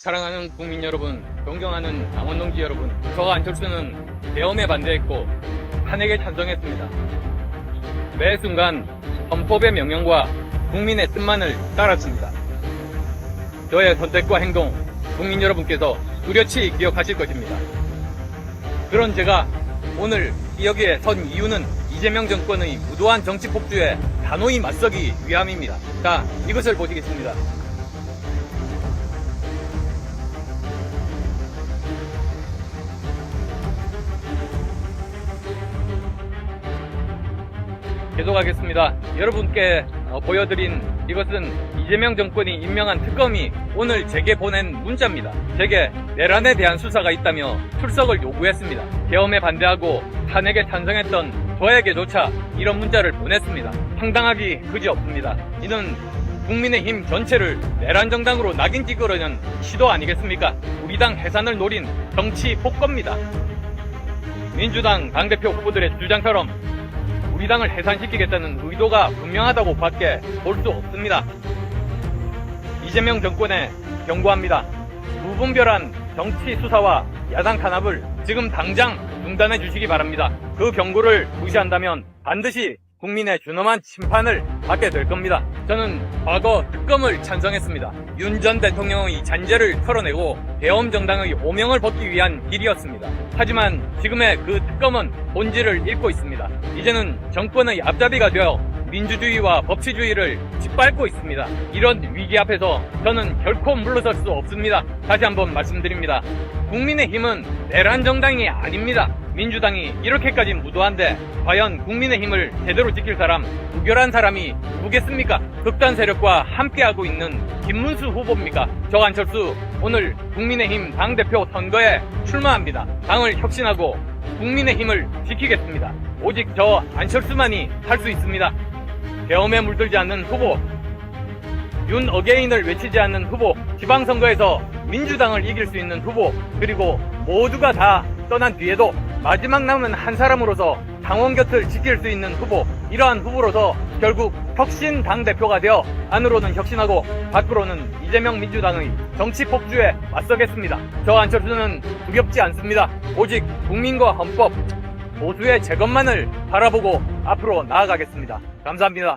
사랑하는 국민 여러분, 존경하는 당원 동지 여러분, 저 안철수는 계엄에 반대했고 탄핵에 찬성했습니다. 매 순간 헌법의 명령과 국민의 뜻만을 따랐습니다. 저의 선택과 행동, 국민 여러분께서 뚜렷이 기억하실 것입니다. 그런 제가 오늘 여기에 선 이유는 이재명 정권의 무도한 정치 폭주에 단호히 맞서기 위함입니다. 자, 이것을 보시겠습니다. 계속하겠습니다. 여러분께 어, 보여드린 이것은 이재명 정권이 임명한 특검이 오늘 제게 보낸 문자입니다. 제게 내란에 대한 수사가 있다며 출석을 요구했습니다. 계엄에 반대하고 탄핵에 찬성했던 저에게조차 이런 문자를 보냈습니다. 황당하기 그지없습니다. 이는 국민의힘 전체를 내란 정당으로 낙인 찍으려는 시도 아니겠습니까? 우리 당 해산을 노린 정치 폭거입니다. 민주당 당대표 후보들의 주장처럼 우리 당을 해산시키겠다는 의도가 분명하다고 밖에 볼 수 없습니다. 이재명 정권에 경고합니다. 무분별한 정치 수사와 야당 탄압을 지금 당장 중단해 주시기 바랍니다. 그 경고를 무시한다면 반드시 국민의 준엄한 심판을 받게 될 겁니다. 저는 과거 특검을 찬성했습니다. 윤 전 대통령의 잔재를 털어내고 대엄 정당의 오명을 벗기 위한 길이었습니다. 하지만 지금의 그 특검은 본질을 잃고 있습니다. 이제는 정권의 앞잡이가 되어 민주주의와 법치주의를 짓밟고 있습니다. 이런 위기 앞에서 저는 결코 물러설 수 없습니다. 다시 한번 말씀드립니다. 국민의힘은 내란 정당이 아닙니다. 민주당이 이렇게까지 무도한데 과연 국민의 힘을 제대로 지킬 사람, 무결한 사람이 누겠습니까? 극단 세력과 함께하고 있는 김문수 후보입니까? 저 안철수 오늘 국민의힘 당대표 선거에 출마합니다. 당을 혁신하고 국민의힘을 지키겠습니다. 오직 저 안철수만이 할 수 있습니다. 계엄에 물들지 않는 후보, 윤 어게인을 외치지 않는 후보, 지방선거에서 민주당을 이길 수 있는 후보, 그리고 모두가 다 떠난 뒤에도 마지막 남은 한 사람으로서 당원 곁을 지킬 수 있는 후보, 이러한 후보로서 결국 혁신 당대표가 되어 안으로는 혁신하고 밖으로는 이재명 민주당의 정치 폭주에 맞서겠습니다. 저 안철수는 두렵지 않습니다. 오직 국민과 헌법, 보수의 재건만을 바라보고 앞으로 나아가겠습니다. 감사합니다.